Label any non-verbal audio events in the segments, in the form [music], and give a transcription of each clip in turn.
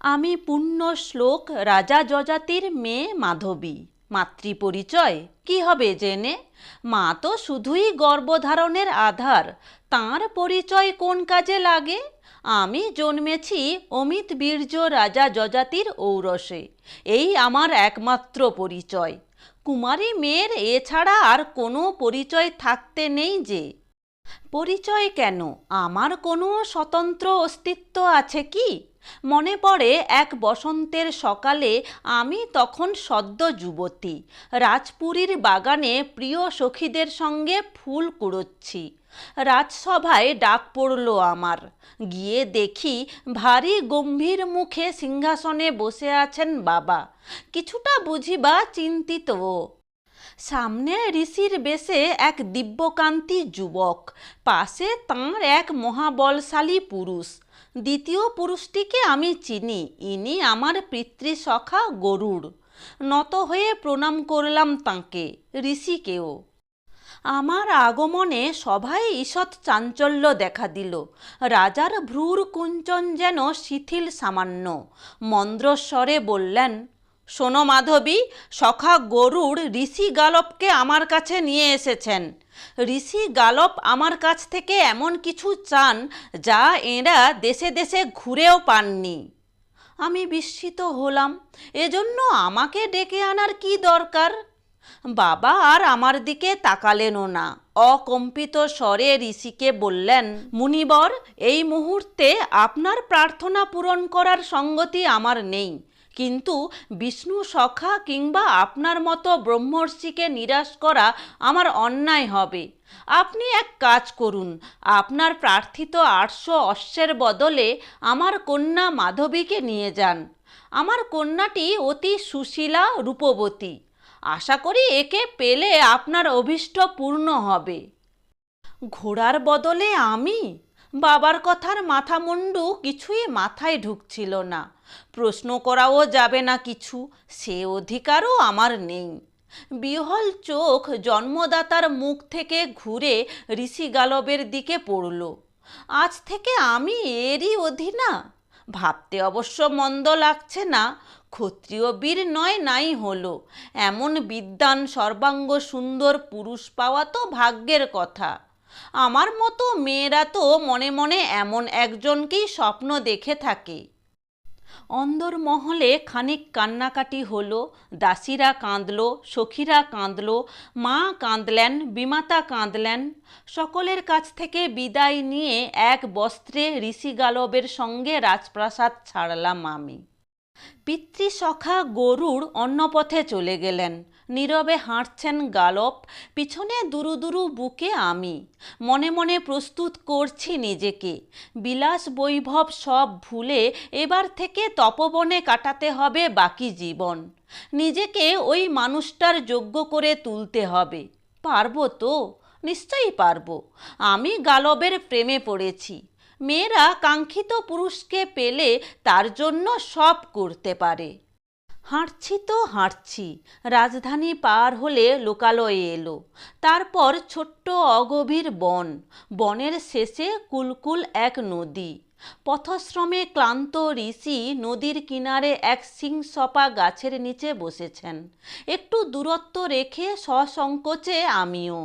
আমি পূর্ণ শ্লোক রাজা যজাতির মেয়ে মাধবী। মাতৃপরিচয়, কি হবে জেনে? মা তো শুধুই গর্ভধারণের আধার, তাঁর পরিচয় কোন কাজে লাগে? আমি জন্মেছি অমিত বীর্য রাজা যজাতির ঔরসে, এই আমার একমাত্র পরিচয়। কুমারী মেয়ের এছাড়া আর কোনো পরিচয় থাকতে নেই যে। পরিচয় কেন? আমার কোনো স্বতন্ত্র অস্তিত্ব আছে কি? মনে পড়ে এক বসন্তের সকালে আমি তখন সদ্য যুবতী। রাজপুরীর বাগানে প্রিয় সখীদের সঙ্গে ফুল কুড়োচ্ছি। রাজসভায় ডাক পড়ল আমার। গিয়ে দেখি ভারী গম্ভীর মুখে সিংহাসনে বসে আছেন বাবা। কিছুটা বুঝিবা চিন্তিত সামনে ঋষির বেশে এক দিব্যকান্তি যুবক, পাশে তাঁর এক মহাবলশালী পুরুষ। দ্বিতীয় পুরুষটিকে আমি চিনি, ইনি আমার পিতৃসখা গরুড়। নত হয়ে প্রণাম করলাম তাঁকে, ঋষিকেও। আমার আগমনে সভায় ঈষৎ চাঞ্চল্য দেখা দিল। রাজার ভ্রূর কুঞ্চন যেন শিথিল সামান্য। মন্দ্রস্বরে বললেন শোনো মাধবী, সখা গরুড় ঋষি গালপকে আমার কাছে নিয়ে এসেছেন। ঋষি গালপ আমার কাছ থেকে এমন কিছু চান যা এঁরা দেশে দেশে ঘুরেও পাননি। আমি বিস্মিত হলাম, এজন্য আমাকে ডেকে আনার কি দরকার? বাবা আর আমার দিকে তাকালেনও না। অকম্পিত স্বরে ঋষিকে বললেন, মুনিবর, এই মুহূর্তে আপনার প্রার্থনা পূরণ করার সঙ্গতি আমার নেই। কিন্তু বিষ্ণু সখা কিংবা আপনার মতো ব্রহ্মর্ষিকে নিরাশ করা আমার অন্যায় হবে। আপনি এক কাজ করুন, আপনার প্রার্থিত আটশো অশ্বের বদলে আমার কন্যা মাধবীকে নিয়ে যান। আমার কন্যাটি অতি সুশীলা রূপবতী। আশা করি একে পেলে আপনার অভীষ্ট পূর্ণ হবে। ঘোড়ার বদলে আমি? বাবার কথার মাথা মুন্ডু কিছুই মাথায় ঢুকছিল না। প্রশ্ন করাও যাবে না কিছু, সে অধিকারও আমার নেই। বিহল চোখ জন্মদাতার মুখ থেকে ঘুরে ঋষি গালবের দিকে পড়ল। আজ থেকে আমি এরই অধীনা। ভাবতে অবশ্য মন্দ লাগছে না, ক্ষত্রিয় বীর নয় নাই হলো। এমন বিদ্বান সর্বাঙ্গ সুন্দর পুরুষ পাওয়া তো ভাগ্যের কথা। আমার মতো মেয়েরা তো মনে মনে এমন একজনকেই স্বপ্ন দেখে থাকে। অন্দরমহলে খানিক কান্নাকাটি হলো, দাসীরা কাঁদল, সখীরা কাঁদল, মা কাঁদলেন, বিমাতা কাঁদলেন। সকলের কাছ থেকে বিদায় নিয়ে এক বস্ত্রে ঋষি গালবের সঙ্গে রাজপ্রাসাদ ছাড়লাম আমি। পিতৃসখা গরুড় অন্য পথে চলে গেলেন। নীরবে হাঁটছেন গালপ পিছনে দুরু দুরু বুকে আমি। মনে মনে প্রস্তুত করছি নিজেকে। বিলাস বৈভব সব ভুলে এবার থেকে তপবনে কাটাতে হবে বাকি জীবন। নিজেকে ওই মানুষটার যোগ্য করে তুলতে হবে। পারব তো? নিশ্চয়ই পারব। আমি গালবের প্রেমে পড়েছি। মেয়েরা কাঙ্ক্ষিত পুরুষকে পেলে তার জন্য সব করতে পারে। হাঁটছি তো হাঁটছি, রাজধানী পার হলে লোকালয়ে এলো। তারপর ছোট্ট অগভীর বন, বনের শেষে কুলকুল এক নদী। পথশ্রমে ক্লান্ত ঋষি নদীর কিনারে এক সিংসপা গাছের নিচে বসেছেন। একটু দূরত্ব রেখে সসংকোচে আমিও।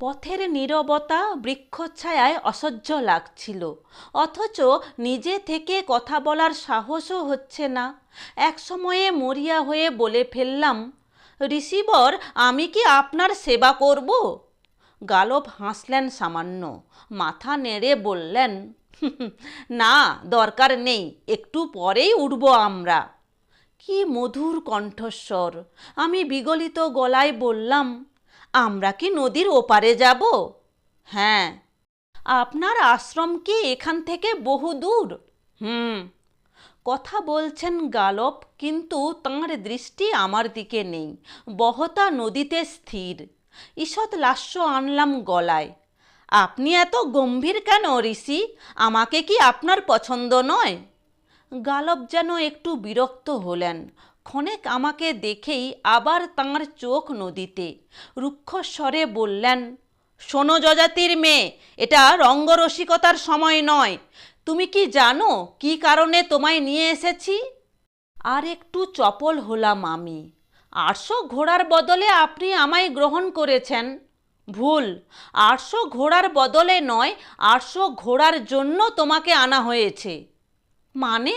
পথের নীরবতা বৃক্ষছায়ায় অসহ্য লাগছিল। অথচ নিজে থেকে কথা বলার সাহসও হচ্ছে না। এক সময়ে মরিয়া হয়ে বলে ফেললাম, ঋষিবর, আমি কি আপনার সেবা করব? গালব হাসলেন সামান্য, মাথা নেড়ে বললেন না, দরকার নেই, একটু পরেই উঠব আমরা। কি মধুর কণ্ঠস্বর, আমি বিগলিত গলায় বললাম আমরা কি নদীর ওপারে যাব? হ্যাঁ। আপনার আশ্রম কি এখান থেকে বহু দূর? হুম। কথা বলছেন গালব, কিন্তু তাঁর দৃষ্টি আমার দিকে নেই। বহতা নদীতে স্থির। ঈষৎ লাস্য আনলাম গলায়। আপনি এত গম্ভীর কেন ঋষি? আমাকে কি আপনার পছন্দ নয়? গালব যেন একটু বিরক্ত হলেন। ক্ষণেক আমাকে দেখেই আবার তাঁর চোখ নদীতে রুক্ষস্বরে বললেন, শোনো যজাতির মেয়ে, এটা রঙ্গরসিকতার সময় নয়। তুমি কি জানো কি কারণে তোমায় নিয়ে এসেছি? আর একটু চপল হলাম আমি। আটশো ঘোড়ার বদলে আপনি আমায় গ্রহণ করেছেন। ভুল আটশো ঘোড়ার বদলে নয় আটশো ঘোড়ার জন্য তোমাকে আনা হয়েছে। মানে?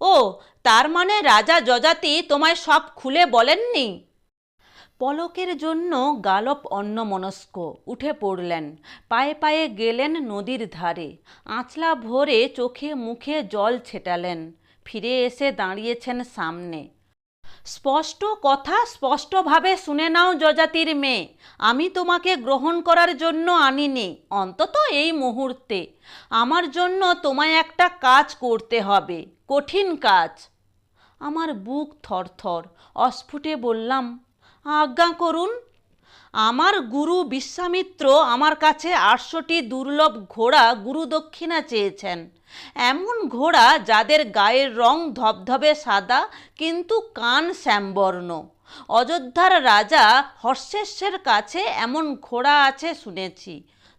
ও তার মানে রাজা যজাতি তোমায় সব খুলে বলেননি? পলকের জন্য গালপ অন্যমনস্ক উঠে পড়লেন, পায়ে পায়ে গেলেন নদীর ধারে, আঁচলা ভরে চোখে মুখে জল ছেটালেন, ফিরে এসে দাঁড়িয়েছেন সামনে। স্পষ্ট কথা স্পষ্টভাবে শুনে নাও যজাতির মেয়ে, আমি তোমাকে গ্রহণ করার জন্য আনিনি, অন্তত এই মুহূর্তে। আমার জন্য তোমায় একটা কাজ করতে হবে, কঠিন কাজ। আমার বুক থরথর। অস্ফুটে বললাম, আজ্ঞা করুন, আমার গুরু বিশ্বামিত্র আমার কাছে আটশোটি দুর্লভ ঘোড়া গুরুদক্ষিণা চেয়েছেন। এমন ঘোড়া যাদের গায়ের রং ধবধবে সাদা কিন্তু কান শ্যামবর্ণ। অযোধ্যার রাজা হর্ষেশ্বের কাছে এমন ঘোড়া আছে শুনেছি।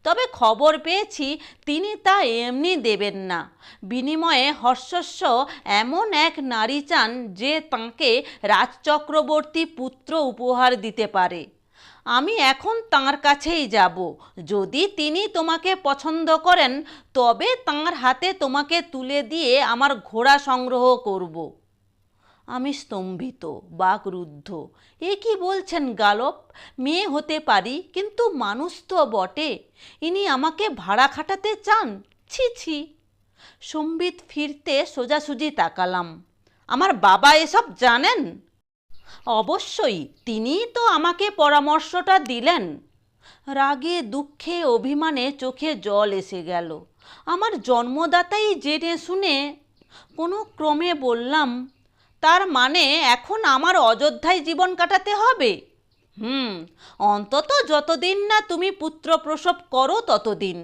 তবে খবর পেয়েছি তিনি তা এমনি দেবেন না। বিনিময়ে হর্ষস্ব এমন এক নারী চান যে তাঁকে রাজচক্রবর্তী পুত্র উপহার দিতে পারে। আমি এখন তাঁর কাছেই যাব। যদি তিনি তোমাকে পছন্দ করেন, তবে তাঁর হাতে তোমাকে তুলে দিয়ে আমার ঘোড়া সংগ্রহ করব। আমি স্তম্ভিত, বাকরুদ্ধ। এ কি বলছেন গালপ মেয়ে হতে পারি, কিন্তু মানুষ তো বটে। ইনি আমাকে ভাড়া খাটাতে চান? ছি ছি। সম্বিত ফিরতে সোজাসুজি তাকালাম। আমার বাবা এসব জানেন? অবশ্যই, তিনিই তো আমাকে পরামর্শটা দিলেন। রাগে, দুঃখে, অভিমানে চোখে জল এসে গেল। আমার জন্মদাতাই জেনে শুনে কোনো ক্রমে বললাম তার মানে এখন আমার অযোধ্যায় জীবন কাটাতে হবে? হুম, অন্তত যতদিন না তুমি পুত্র প্রসব করো ততদিন।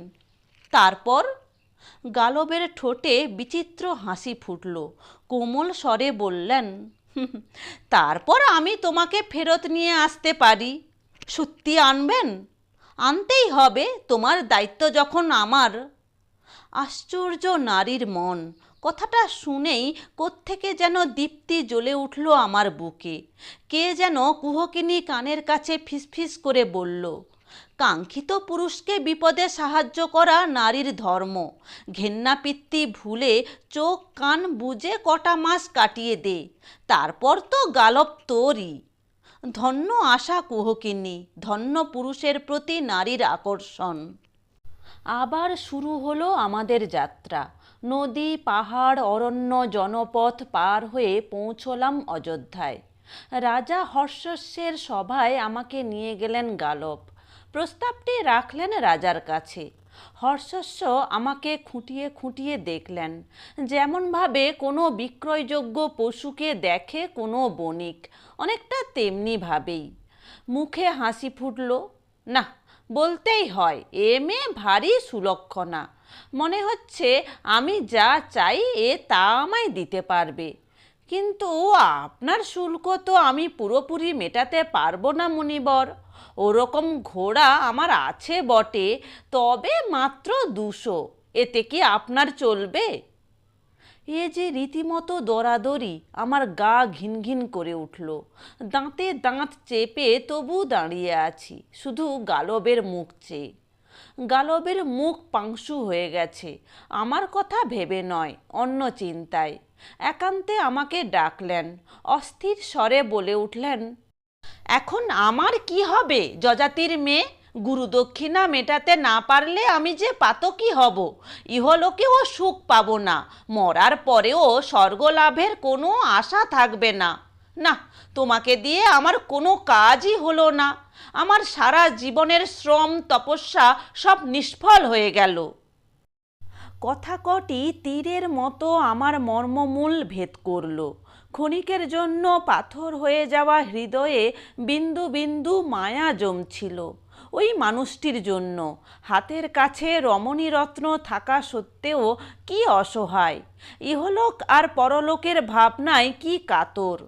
তারপর গালবের ঠোঁটে বিচিত্র হাসি ফুটল। কোমল স্বরে বললেন তারপর আমি তোমাকে ফেরত নিয়ে আসতে পারি। সত্যি আনবেন? আনতেই হবে, তোমার দায়িত্ব যখন আমার। আশ্চর্য নারীর মন কথাটা শুনেই কোত্থেকে যেন দীপ্তি জ্বলে উঠল আমার বুকে। কে যেন কুহকিনী কানের কাছে ফিসফিস করে বলল, কাঙ্ক্ষিত পুরুষকে বিপদে সাহায্য করা নারীর ধর্ম। ঘেন্নাপিত্তি ভুলে চোখ কান বুজে কটা মাস কাটিয়ে দে, তারপর তো গালব তোরই। ধন্য আশা কুহকিনী, ধন্য পুরুষের প্রতি নারীর আকর্ষণ। আবার শুরু হলো আমাদের যাত্রা। নদী, পাহাড়, অরণ্য, জনপথ পার হয়ে পৌঁছলাম অযোধ্যায়। রাজা হর্ষস্যের সভায় আমাকে নিয়ে গেলেন গালব। প্রস্তাবটি রাখলেন রাজার কাছে। হর্ষস্য আমাকে খুঁটিয়ে খুঁটিয়ে দেখলেন। যেমনভাবে কোনো বিক্রয়যোগ্য পশুকে দেখে কোনো বণিক, অনেকটা তেমনিভাবেই। মুখে হাসি ফুটল না বলতেই হয়, এ মেয়ে ভারী সুলক্ষণা। মনে হচ্ছে আমি যা চাই এ তা আমায় দিতে পারবে। কিন্তু আপনার শুল্ক তো আমি পুরোপুরি মেটাতে পারব না, মুনিবর। ওরকম ঘোড়া আমার আছে বটে, তবে মাত্র দুশো। এতে কি আপনার চলবে? এ যে রীতিমতো দরাদরি আমার গা ঘিন ঘিন করে উঠল। দাঁতে দাঁত চেপে তবু দাঁড়িয়ে আছি, শুধু গালবের মুখ চেয়ে। গালবের মুখ পাংশু হয়ে গেছে। আমার কথা ভেবে নয়, অন্য চিন্তায়। একান্তে আমাকে ডাকলেন, অস্থির স্বরে বলে উঠলেন, এখন আমার কি হবে, যজাতির মেয়ে? গুরুদক্ষিণা মেটাতে না পারলে আমি যে পাতকী হব। ইহলোকেও সুখ পাব না, মরার পরেও স্বর্গলাভের কোনো আশা থাকবে না। না, তোমাকে দিয়ে আমার কোনো কাজই হলো না। আমার সারা জীবনের শ্রম, তপস্যা সব নিষ্ফল হয়ে গেল। কথা কটি তীরের মতো আমার মর্মমূল ভেদ করল। ক্ষণিকের জন্য পাথর হয়ে যাওয়া হৃদয়ে বিন্দু বিন্দু মায়া জমছিল। ওই মানুষটির জন্য, হাতের কাছে রমণীরত্ন থাকা সত্ত্বেও কি অসহায়, ইহলোক আর পরলোকের ভাবনায় কি কাতর।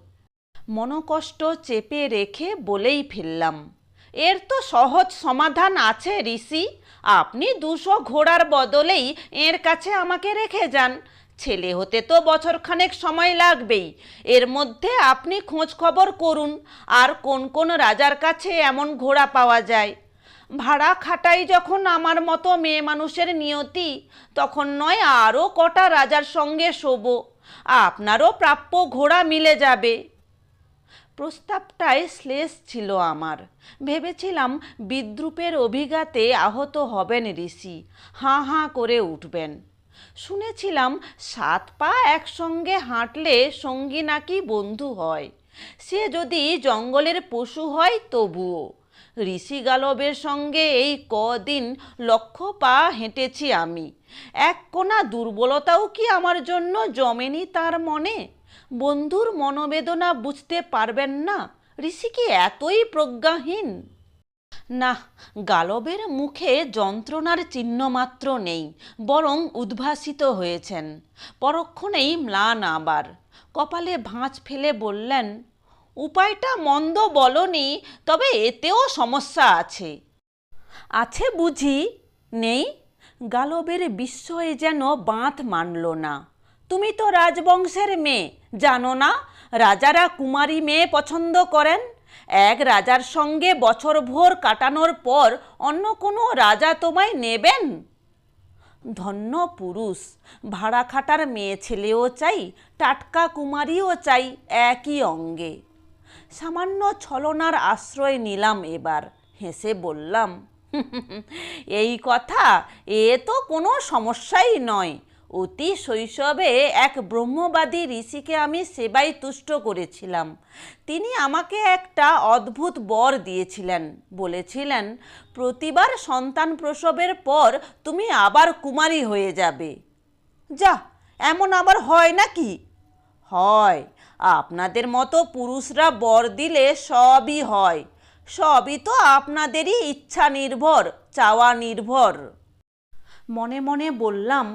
মনকষ্ট চেপে রেখে বলেই ফেললাম এর তো সহজ সমাধান আছে, ঋষি। আপনি দুশো ঘোড়ার বদলেই এর কাছে আমাকে রেখে যান। ছেলে হতে তো বছরখানেক সময় লাগবেই। এর মধ্যে আপনি খোঁজ খবর করুন, আর কোন কোন রাজার কাছে এমন ঘোড়া পাওয়া যায়। ভাড়া খাটাই যখন আমার মতো মেয়ে মানুষের নিয়তি, তখন নয় আরও কটা রাজার সঙ্গে শোবো। আপনারও প্রাপ্য ঘোড়া মিলে যাবে। প্রস্তাবটায় শ্লেষ ছিল আমার। ভেবেছিলাম বিদ্রুপের অভিঘাতে আহত হবেন ঋষি, হাঁ হাঁ করে উঠবেন। শুনেছিলাম সাত পা একসঙ্গে হাঁটলে সঙ্গী নাকি বন্ধু হয়, সে যদি জঙ্গলের পশু হয় তবুও। ঋষি গালবের সঙ্গে এই কদিন লক্ষ পা হেঁটেছি আমি, এক কোনা দুর্বলতাও কি আমার জন্য জমেনি তার মনে? বন্ধুর মনোবেদনা বুঝতে পারবেন না। ঋষি কি এতই প্রজ্ঞাহীন? না, গালবের মুখে যন্ত্রণার চিহ্নমাত্র নেই, বরং উদ্ভাসিত হয়েছেন। পরক্ষণেই ম্লান আবার। কপালে ভাঁজ ফেলে বললেন, উপায়টা মন্দ বলনি, তবে এতেও সমস্যা আছে। আছে বুঝি, নেই? গালবের বিস্ময়ে যেন বাঁধ মানল না। তুমি তো রাজবংশের মেয়ে জানো না, রাজারা কুমারী মেয়ে পছন্দ করেন। এক রাজার সঙ্গে বছরভর কাটানোর পর অন্য কোনো রাজা তোমায় নেবেন? ধন্য পুরুষ, ভাড়া খাটার মেয়ে ছেলেও চাই, টাটকা কুমারীও চাই একই অঙ্গে। সামান্য ছলনার আশ্রয় নিলাম এবার, হেসে বললাম এই কথা, এ তো কোনো সমস্যাই নয়। অতি শৈশবে এক ব্রহ্মবাদী ঋষিকে আমি সেবাই তুষ্ট করেছিলাম। তিনি আমাকে একটা অদ্ভুত বর দিয়েছিলেন। বলেছিলেন, প্রতিবার সন্তান প্রসবের পর তুমি আবার কুমারী হয়ে যাবে। যা, এমন আবার হয় নাকি? হয়, আপনাদের মতো পুরুষরা বর দিলে সবই হয়। সবই তো আপনাদেরই ইচ্ছা নির্ভর, চাওয়া নির্ভর। মনে মনে বললাম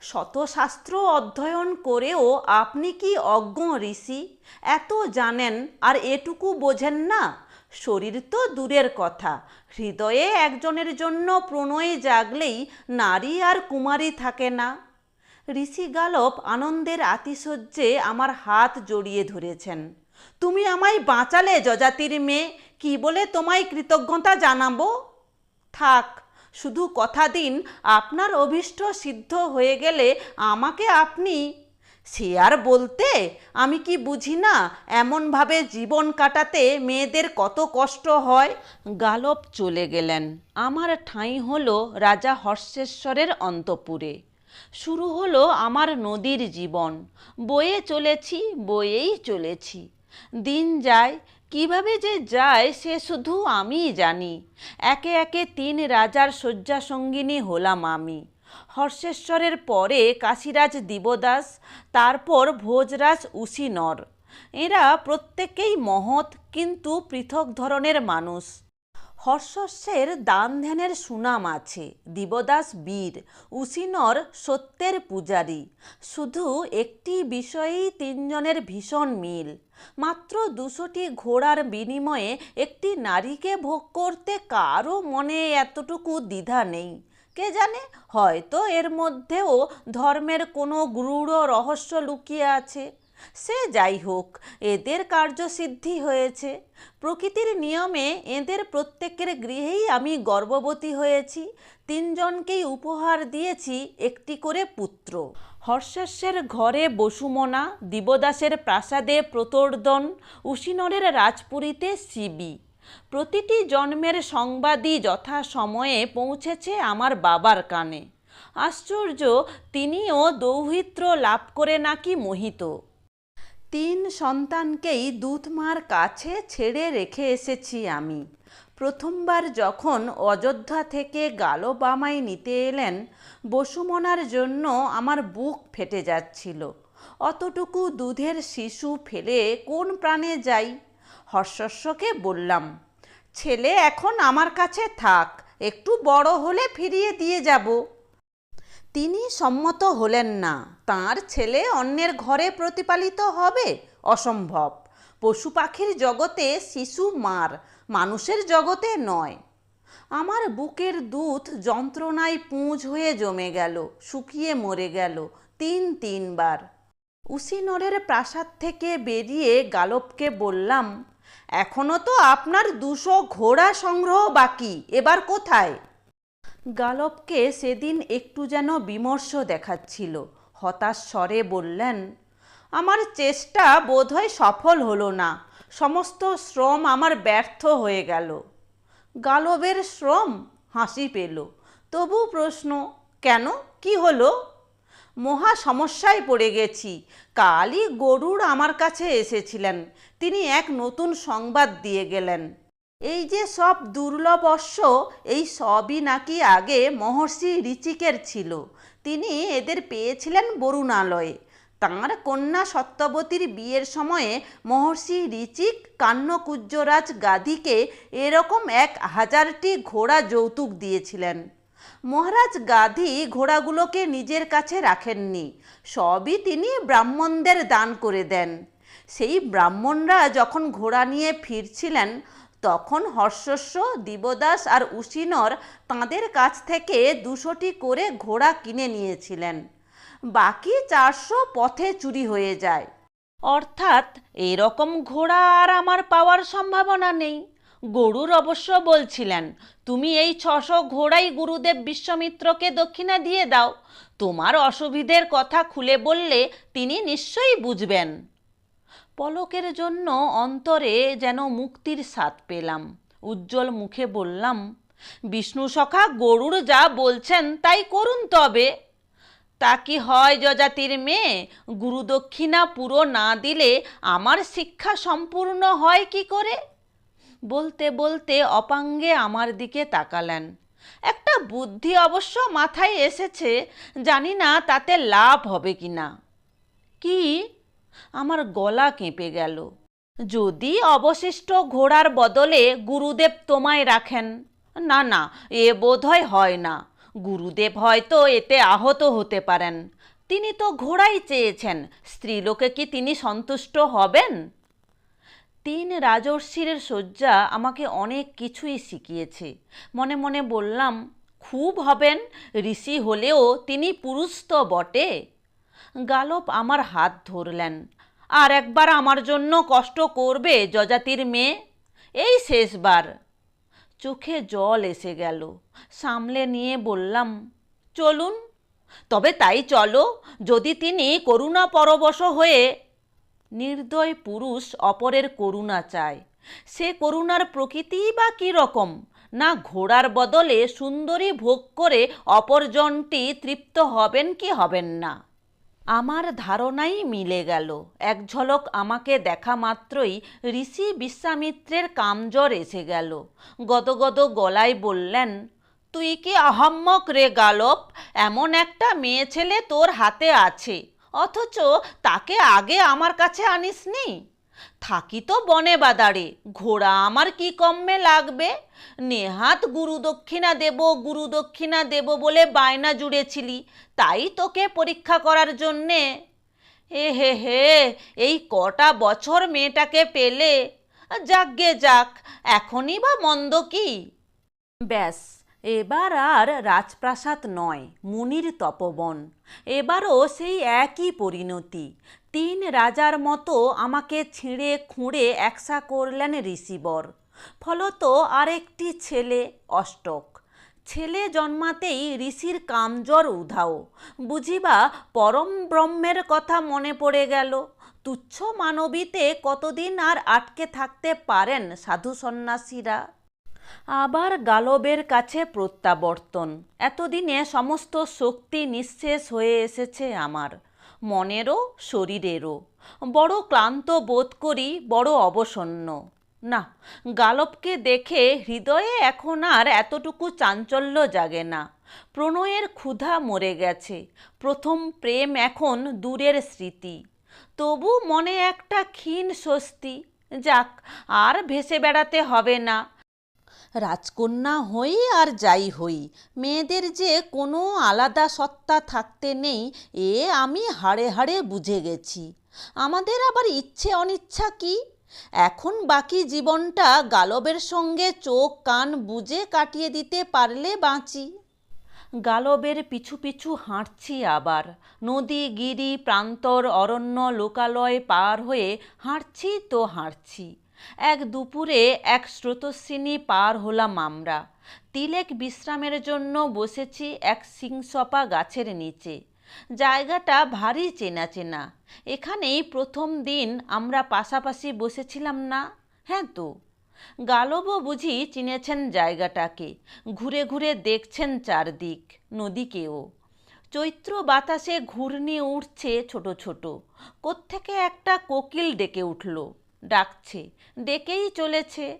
শতশাস্ত্র অধ্যয়ন করেও আপনি কি অজ্ঞ ঋষি? এত জানেন আর এটুকু বোঝেন না? শরীর তো দূরের কথা। হৃদয়ে একজনের জন্য প্রণয়ে জাগলেই নারী আর কুমারী থাকে না। ঋষি গালপ আনন্দের আতিশয্যে আমার হাত জড়িয়ে ধরেছেন। তুমি আমায় বাঁচালে, যজাতির মেয়ে। কি বলে তোমায় কৃতজ্ঞতা জানাব? থাক শুধু কথা দিন, আপনার অভীষ্ট সিদ্ধ হয়ে গেলে আমাকে আপনি। সে আর বলতে, আমি কি বুঝি না, এমনভাবে জীবন কাটাতে মেয়েদের কত কষ্ট হয়? গালব চলে গেলেন। আমার ঠাঁই হলো রাজা হর্ষেশ্বরের অন্তপুরে। শুরু হলো আমার নদীর জীবন। বয়ে চলেছি, বয়েই চলেছি। দিন যায় কীভাবে যে যায় সে শুধু আমিই জানি। একে একে তিন রাজার শয্যাসঙ্গিনী হলাম আমি। হর্ষেশ্বরের পরে কাশীরাজ দিবদাস, তারপর ভোজরাজ উশিনর। এরা প্রত্যেকেই মহৎ, কিন্তু পৃথক ধরনের মানুষ। হর্ষস্যের দান ধ্যানের সুনাম আছে, দিবদাস বীর, উসিনর সত্যের পূজারী। শুধু একটি বিষয়েই তিনজনের ভীষণ মিল। মাত্র দুশোটি ঘোড়ার বিনিময়ে একটি নারীকে ভোগ করতে কারও মনে এতটুকু দ্বিধা নেই। কে জানে, হয়তো এর মধ্যেও ধর্মের কোনো গূঢ় রহস্য লুকিয়ে আছে। সে যাই হোক, এদের কার্যসিদ্ধি হয়েছে। প্রকৃতির নিয়মে এদের প্রত্যেকের গৃহেই আমি গর্ভবতী হয়েছি। তিনজনকেই উপহার দিয়েছি একটি করে পুত্র। হর্ষস্যের ঘরে বসুমনা, দিবদাসের প্রাসাদে প্রতর্দন, উশিনরের রাজপুরীতে শিবি। প্রতিটি জন্মের সংবাদই যথাসময়ে পৌঁছেছে আমার বাবার কানে। আশ্চর্য, তিনিও দৌহিত্র লাভ করে নাকি মোহিত। তিন সন্তানকেই দুধমার কাছে ছেড়ে রেখে এসেছি আমি। প্রথমবার যখন অযোধ্যা থেকে গালবামাই নিতে এলেন, বসুমনার জন্য আমার বুক ফেটে যাচ্ছিল। অতটুকু দুধের শিশু ফেলে কোন প্রাণে যাই? হর্ষস্বকে বললাম, ছেলে এখন আমার কাছে থাক, একটু বড় হলে ফিরিয়ে দিয়ে যাব। তিনি সম্মত হলেন না। তার ছেলে অন্যের ঘরে প্রতিপালিত হবে, অসম্ভব। পশু পাখির জগতে শিশু মার, মানুষের জগতে নয়। আমার বুকের দুধ যন্ত্রণায় পুঁজ হয়ে জমে গেল, শুকিয়ে মরে গেল তিন তিনবার। উসিনরের প্রাসাদ থেকে বেরিয়ে গালবকে বললাম, এখনও তো আপনার দুশো ঘোড়া সংগ্রহ বাকি, এবার কোথায়? গালবকে সেদিন একটু যেন বিমর্ষ দেখাচ্ছিল। হতাশ স্বরে বললেন, আমার চেষ্টা বোধহয় সফল হলো না। সমস্ত শ্রম আমার ব্যর্থ হয়ে গেল। গালবের শ্রম হাসি পেল। তবু প্রশ্ন, কেন? কি হলো? মহা সমস্যায় পড়ে গেছি। কালই গরুর আমার কাছে এসেছিলেন। তিনি এক নতুন সংবাদ দিয়ে গেলেন। এই যে সব দুর্লভ অশ্ব, এই সবই নাকি আগে মহর্ষি ঋচিকের ছিল। তিনি এদের পেয়েছিলেন বরুণালয়ে। তাঁর কন্যা সত্যবতীর বিয়ের সময়ে মহর্ষি ঋচিক কান্নকুজ্জরাজ গাধিকে এরকম এক হাজারটি ঘোড়া যৌতুক দিয়েছিলেন। মহারাজ গাধী ঘোড়াগুলোকে নিজের কাছে রাখেননি। সবই তিনি ব্রাহ্মণদের দান করে দেন। সেই ব্রাহ্মণরা যখন ঘোড়া নিয়ে ফিরছিলেন তখন হর্ষস্ব, দিবদাস আর উশিনর তাঁদের কাছ থেকে দুশোটি করে ঘোড়া কিনে নিয়েছিলেন। বাকি চারশো পথে চুরি হয়ে যায়। অর্থাৎ এরকম ঘোড়া আর আমার পাওয়ার সম্ভাবনা নেই। গরুর অবশ্য বলছিলেন, তুমি এই ছশো ঘোড়াই গুরুদেব বিশ্বমিত্রকে দক্ষিণা দিয়ে দাও। তোমার অসুবিধের কথা খুলে বললে তিনি নিশ্চয়ই বুঝবেন। পলকের জন্য অন্তরে যেন মুক্তির স্বাদ পেলাম। উজ্জ্বল মুখে বললাম, বিষ্ণু সখা, গরুর যা বলছেন তাই করুন তবে। তা কি হয় যজাতির মেয়ে? গুরুদক্ষিণা পুরো না দিলে আমার শিক্ষা সম্পূর্ণ হয় কি করে? বলতে বলতে অপাঙ্গে আমার দিকে তাকালেন। একটা বুদ্ধি অবশ্য মাথায় এসেছে, জানি না তাতে লাভ হবে কি না কি? আমার গলা কেঁপে গেল। যদি অবশিষ্ট ঘোড়ার বদলে গুরুদেব তোমায় রাখেন। না না, এ বোধহয় হয় না। গুরুদেব হয়তো এতে আহত হতে পারেন। তিনি তো ঘোড়াই চেয়েছেন। স্ত্রীলোকে কি তিনি সন্তুষ্ট হবেন? তিন রাজর্ষির শয্যা আমাকে অনেক কিছুই শিখিয়েছে। মনে মনে বললাম, খুব হবেন, ঋষি হলেও তিনি পুরুষ তো বটে। গালপ আমার হাত ধরলেন। আর একবার আমার জন্য কষ্ট করবে যজাতির মেয়ে? এই শেষবার। চোখে জল এসে গেল। সামলে নিয়ে বললাম, চলুন, তবে তাই চলো, যদি তিনি করুণা পরবশ হয়ে নির্দয় পুরুষ অপরের করুণা চায়। সে করুণার প্রকৃতিই বা কী রকম? না ঘোড়ার বদলে সুন্দরী ভোগ করে অপরজনটি তৃপ্ত হবেন কি হবেন না? আমার ধারণাই মিলে গেল। এক ঝলক আমাকে দেখা মাত্রই ঋষি বিশ্বামিত্রের কামজ্বর এসে গেল। গদগদ গলায় বললেন, তুই কি আহম্মক রে গালপ এমন একটা মেয়ে ছেলে তোর হাতে আছে। অথচ তাকে আগে আমার কাছে আনিসনি? থাকি তো বনে বাদারে, ঘোড়া আমার কি কম্মে লাগবে? নেহাত গুরু দক্ষিণা দেব, গুরু দক্ষিণা দেব বলে বায়না জুড়েছিলি, তাই তোকে পরীক্ষা করার জন্যে। এ হে হে, এই কটা বছর মেয়েটাকে পেলে। যাকগে যাক, এখনই বা মন্দ কি? ব্যাস, এবার আর রাজপ্রাসাদ নয়, মুনির তপবন। এবারও সেই একই পরিণতি। তিন রাজার মতো আমাকে ছিঁড়ে খুঁড়ে একসা করলেন ঋষিবর। ফলত আরেকটি ছেলে অষ্টক। ছেলে জন্মাতেই ঋষির কামজ্বর উধাও। বুঝিবা, পরম ব্রহ্মের কথা মনে পড়ে গেল। তুচ্ছ মানবীতে কতদিন আর আটকে থাকতে পারেন সাধু সন্ন্যাসীরা? আবার গালবের কাছে প্রত্যাবর্তন। এতদিনে সমস্ত শক্তি নিঃশেষ হয়ে এসেছে আমার। মনেরও, শরীরেরও। বড় ক্লান্ত বোধ করি, বড় অবসন্ন। না গালবকে দেখে হৃদয়ে এখন আর এতটুকু চাঞ্চল্য জাগে না। প্রণয়ের ক্ষুধা মরে গেছে। প্রথম প্রেম এখন দূরের স্মৃতি। তবু মনে একটা ক্ষীণ স্বস্তি। যাক, আর ভেসে বেড়াতে হবে না। রাজকন্যা হই আর যাই হই, মেয়েদের যে কোনো আলাদা সত্তা থাকতে নেই, এ আমি হাড়ে হাড়ে বুঝে গেছি। আমাদের আবার ইচ্ছে অনিচ্ছা কি? এখন বাকি জীবনটা গালবের সঙ্গে চোখ কান বুজে কাটিয়ে দিতে পারলে বাঁচি। গালবের পিছু পিছু হাঁটছি আবার। নদী, গিরি, প্রান্তর, অরণ্য, লোকালয় পার হয়ে হাঁটছি তো হাঁটছি। এক দুপুরে এক স্রোতস্বিনী পার হলাম আমরা। তিলেক বিশ্রামের জন্য বসেছি এক সিংসপা গাছের নিচে। জায়গাটা ভারী চেনা চেনা। এখানেই প্রথম দিন আমরা পাশাপাশি বসেছিলাম না হ্যাঁ তো? গালবও বুঝি চিনেছেন জায়গাটাকে। ঘুরে ঘুরে দেখছেন চারদিক, নদীকেও। চৈত্র বাতাসে ঘূর্ণি উঠছে ছোট ছোট। কোত্থেকে একটা কোকিল ডেকে উঠল। ডাকছে, ডেকেই চলেছে।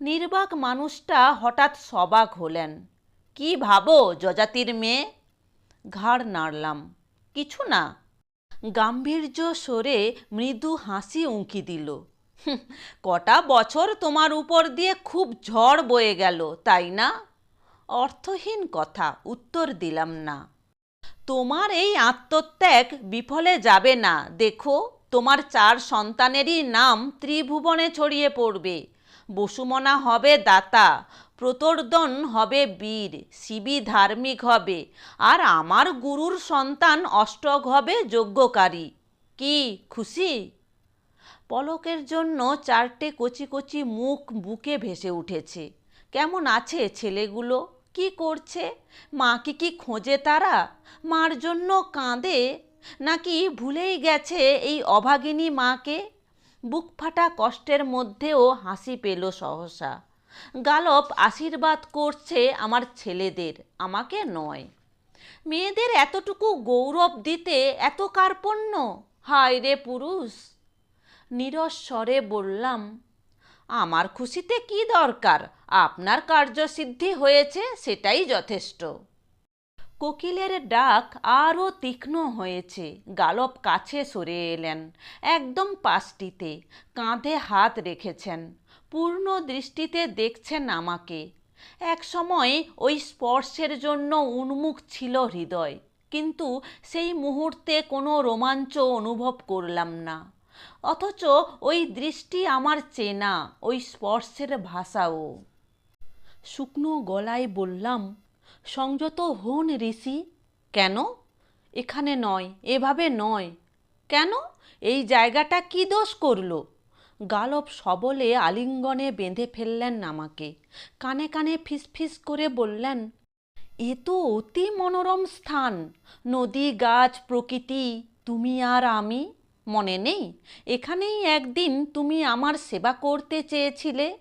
নির্বাক মানুষটা হঠাৎ সবাক হলেন। কি ভাবো যজাতির মেয়ে? ঘাড় নাড়লাম। কিছু না। গাম্ভীর্য সরে মৃদু হাসি উঁকি দিল। কটা বছর তোমার উপর দিয়ে খুব ঝড় বয়ে গেল, তাই না? অর্থহীন কথা, উত্তর দিলাম না। তোমার এই আত্মত্যাগ বিফলে যাবে না, দেখো। তোমার চার সন্তানেরই নাম ত্রিভুবনে ছড়িয়ে পড়বে। বসুমনা হবে দাতা, প্রতর্দন হবে বীর, শিবি ধার্মিক হবে, আর আমার গুরুর সন্তান অষ্টক হবে যজ্ঞকারী। কি খুশি? পলকের জন্য চারটে কচি কচি মুখ বুকে ভেসে উঠেছে। কেমন আছে ছেলেগুলো? কি করছে? মাকে কি খোঁজে তারা? মার জন্য কাঁদে? নাকি ভুলেই গেছে এই অভাগিনী মাকে? বুক ফাটা কষ্টের মধ্যেও হাসি পেল সহসা। গালপ আশীর্বাদ করছে আমার ছেলেদের, আমাকে নয়। মেয়েদের এতটুকু গৌরব দিতে এত কার্পণ্য? হায় রে পুরুষ! নীরস স্বরে বললাম, আমার খুশিতে কি দরকার? আপনার কার্যসিদ্ধি হয়েছে, সেটাই যথেষ্ট। কোকিলের ডাক আরও তীক্ষ্ণ হয়েছে। গালব কাছে সরে এলেন, একদম পাশটিতে, কাঁধে হাত রেখেছেন। পূর্ণ দৃষ্টিতে দেখছেন আমাকে। এক সময় ওই স্পর্শের জন্য উন্মুখ ছিল হৃদয়, কিন্তু সেই মুহূর্তে কোনো রোমাঞ্চ অনুভব করলাম না। অথচ ওই দৃষ্টি আমার চেনা, ওই স্পর্শের ভাষাও। শুকনো গলায় বললাম সংযত হন ঋষি। কেন? এখানে নয়, এভাবে নয়। কেন? এই জায়গাটা কি দোষ করল? গালব সবলে আলিঙ্গনে বেঁধে ফেললেন আমাকে কানে কানে ফিসফিস করে বললেন, এ তো অতি মনোরম স্থান। নদী, গাছ, প্রকৃতি, তুমি আর আমি? মনে নেই? এখানেই একদিন তুমি আমার সেবা করতে চেয়েছিলে।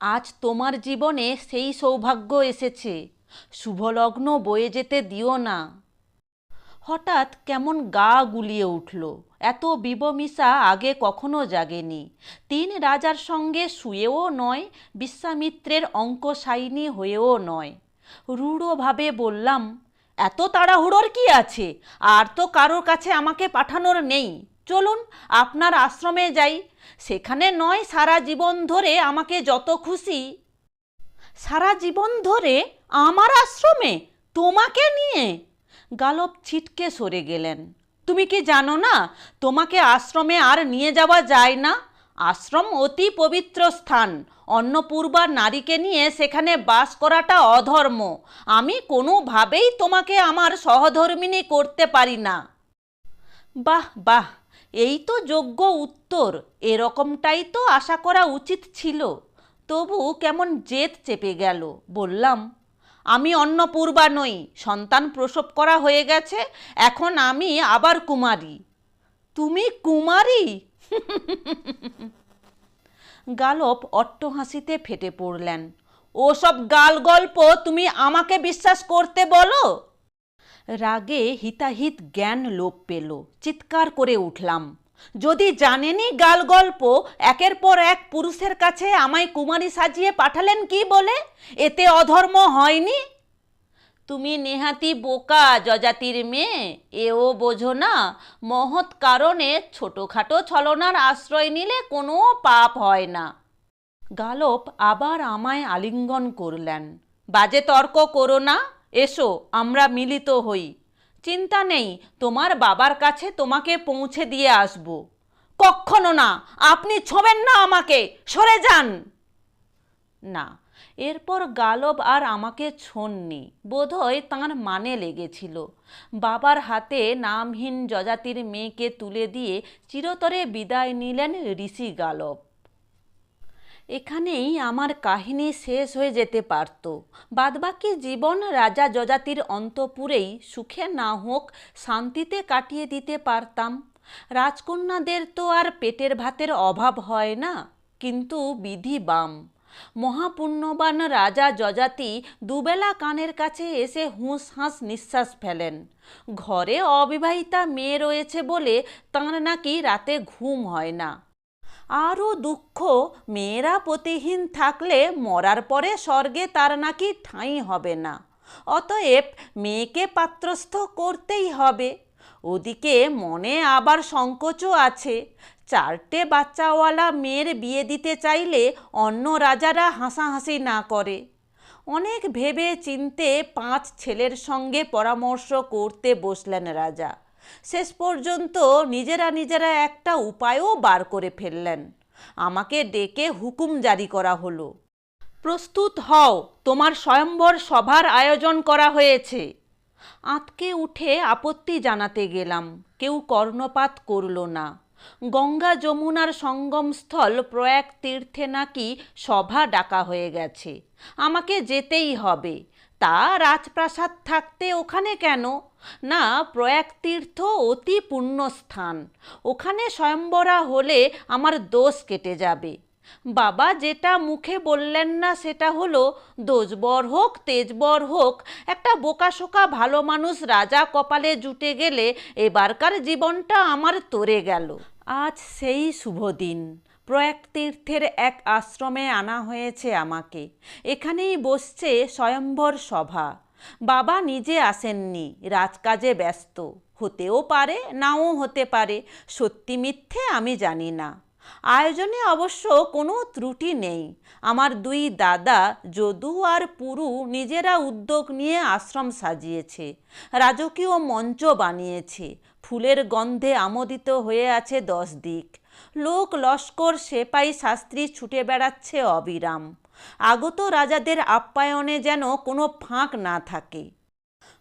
আজ তোমার জীবনে সেই সৌভাগ্য এসেছে। শুভলগ্ন বয়ে যেতে দিও না। হঠাৎ কেমন গা গুলিয়ে উঠল। এত বিবমিশা আগে কখনো জাগেনি। তিন রাজার সঙ্গে শুয়েও নয়, বিশ্বামিত্রের অঙ্কশায়িনী হয়েও নয়। রূঢ়ভাবে বললাম, এত তাড়াহুড়োর কি আছে? আর তো কারোর কাছে আমাকে পাঠানোর নেই। চলুন, আপনার আশ্রমে যাই। সেখানে নয়, সারা জীবন ধরে আমাকে যত খুশি সারা জীবন ধরে আমার আশ্রমে তোমাকে নিয়ে গালব ছিটকে সরে গেলেন। তুমি কি জানো না, তোমাকে আশ্রমে আর নিয়ে যাওয়া যায় না? আশ্রম অতি পবিত্র স্থান। অন্নপূর্বার নারীকে নিয়ে সেখানে বাস করাটা অধর্ম। আমি কোনোভাবেই তোমাকে আমার সহধর্মিনী করতে পারি না। বাহ বাহ, এই তো যোগ্য উত্তর। এরকমটাই তো আশা করা উচিত ছিল। তবু কেমন জেদ চেপে গেল। বললাম, আমি অন্নপূর্বা নই, সন্তান প্রসব করা হয়ে গেছে, এখন আমি আবার কুমারী। তুমি কুমারী? [laughs] গালপ অট্টহাসিতে ফেটে পড়লেন। ওসব গাল গল্প তুমি আমাকে বিশ্বাস করতে বলো? রাগে হিতাহিত জ্ঞান লোপ পেল। চিৎকার করে উঠলাম। যদি জানেনি গাল গল্প, একের পর এক পুরুষের কাছে আমায় কুমারী সাজিয়ে পাঠালেন কি বলে? এতে অধর্ম হয়নি? তুমি নেহাতি বোকা যজাতির মেয়ে, এও বোঝো না, মহৎ কারণে ছোটোখাটো ছলনার আশ্রয় নিলে কোনো পাপ হয় না। গালপ আবার আমায় আলিঙ্গন করলেন। বাজে তর্ক করো না, এসো, আমরা মিলিত হই। চিন্তা নেই, তোমার বাবার কাছে তোমাকে পৌঁছে দিয়ে আসব। কখনো না, আপনি ছোবেন না আমাকে, সরে যান। না, এরপর গালব আর আমাকে ছোননি, বোধহয় তাঁর মানে লেগেছিল। বাবার হাতে নামহীন যজাতির মেয়েকে তুলে দিয়ে চিরতরে বিদায় নিলেন ঋষি গালব। এখানেই আমার কাহিনী শেষ হয়ে যেতে পারত। বাদবাকি জীবন রাজা যজাতির অন্তপুরেই সুখে না হোক শান্তিতে কাটিয়ে দিতে পারতাম। রাজকন্যাদের তো আর পেটের ভাতের অভাব হয় না, কিন্তু বিধি বাম। মহাপুণ্যবান রাজা যজাতি দুবেলা কানের কাছে এসে হুঁস হাঁস নিঃশ্বাস ফেলেন। ঘরে অবিবাহিতা মেয়ে রয়েছে বলে তাঁর নাকি রাতে ঘুম হয় না। আরও দুঃখ, মেয়েরা পতিহীন থাকলে মরার পরে স্বর্গে তার নাকি ঠাঁই হবে না। অতএব মেয়েকে পাত্রস্থ করতেই হবে। ওদিকে মনে আবার সংকোচও আছে। চারটে বাচ্চাওয়ালা মেয়ের বিয়ে দিতে চাইলে অন্য রাজারা হাসাহাসি না করে। অনেক ভেবে চিনতে পাঁচ ছেলের সঙ্গে পরামর্শ করতে বসলেন রাজা। শেষ পর্যন্ত নিজেরা নিজেরা একটা উপায়ও বার করে ফেললেন। আমাকে ডেকে হুকুম জারি করা হলো। প্রস্তুত হও, তোমার স্বয়ম্বর সভার আয়োজন করা হয়েছে। আঁতকে উঠে আপত্তি জানাতে গেলাম, কেউ কর্ণপাত করল না। গঙ্গা যমুনার সঙ্গমস্থল প্রয়াগ তীর্থে নাকি সভা ডাকা হয়ে গেছে। আমাকে যেতেই হবে। তা রাজপ্রাসাদ থাকতে ওখানে কেন? না প্রয়াগ তীর্থ অতি পুণ্যস্থান। ওখানে স্বয়ম্বরা হলে আমার দোষ কেটে যাবে। বাবা যেটা মুখে বললেন না সেটা হলো দোষবর হোক, তেজবর হোক, একটা বোকাশোকা ভালো মানুষ রাজা কপালে জুটে গেলে এবারকার জীবনটা আমার তরে গেল। আজ সেই শুভ দিন। প্রয়াগ তীর্থের এক আশ্রমে আনা হয়েছে আমাকে। এখানেই বসছে স্বয়ম্বর সভা। বাবা নিজে আসেননি, রাজকাজে ব্যস্ত। হতেও পারে, নাও হতে পারে, সত্যি মিথ্যে আমি জানি না। আয়োজনে অবশ্য কোনো ত্রুটি নেই। আমার দুই দাদা, যদু আর পুরু, নিজেরা উদ্যোগ নিয়ে আশ্রম সাজিয়েছে। রাজকীয় মঞ্চ বানিয়েছে। ফুলের গন্ধে আমোদিত হয়ে আছে দশ দিক। লোক লস্কর সেপাই শাস্ত্রী ছুটে বেড়াচ্ছে অবিরাম। আগত রাজাদের আপ্যায়নে যেন কোনো ফাঁক না থাকে।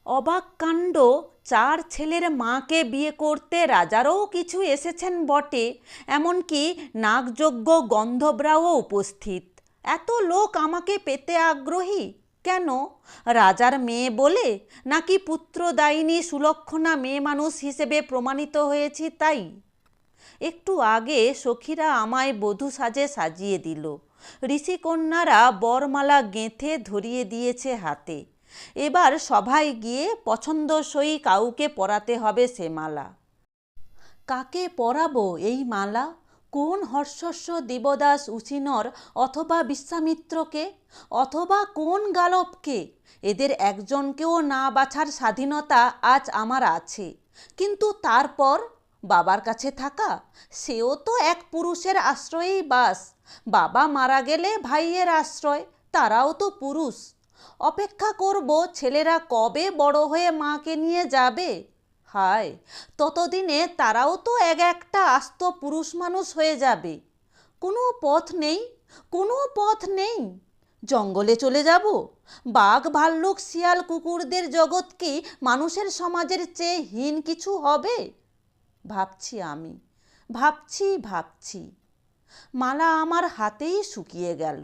অবাক কাণ্ড, চার ছেলের মাকে বিয়ে করতে রাজারও কিছু এসেছেন বটে, এমনকি নাগযজ্ঞ গন্ধবরাও উপস্থিত। এত লোক আমাকে পেতে আগ্রহী? কেন? রাজার মেয়ে বলে? নাকি পুত্রদায়িনী সুলক্ষণা মেয়ে মানুষ হিসেবে প্রমাণিত হয়েছি তাই? একটু আগে সখীরা আমায় বধূ সাজে সাজিয়ে দিল। ঋষিকন্যারা বরমালা গেঁথে ধরিয়ে দিয়েছে হাতে। এবার সভায় গিয়ে পছন্দসই কাউকে পরাতে হবে সে মালা। কাকে পরাবো এই মালা? কোন হর্ষস্ব দেবদাস উচিনর অথবা বিশ্বামিত্রকে? অথবা কোন গালবকে? এদের একজনকেও না বাছার স্বাধীনতা আজ আমার আছে। কিন্তু তারপর? বাবার কাছে থাকা? সেও তো এক পুরুষের আশ্রয়েই বাস। বাবা মারা গেলে ভাইয়ের আশ্রয়, তারাও তো পুরুষ। অপেক্ষা করব ছেলেরা কবে বড় হয়ে মাকে নিয়ে যাবে? হায়, ততদিনে তারাও তো এক একটা আস্ত পুরুষ মানুষ হয়ে যাবে। কোনো পথ নেই, কোনো পথ নেই। জঙ্গলে চলে যাব? বাঘ, ভাল্লুক, শিয়াল, কুকুরদের জগৎ কি মানুষের সমাজের চেয়ে হীন কিছু হবে? ভাবছি আমি, ভাবছি ভাবছি। মালা আমার হাতেই শুকিয়ে গেল।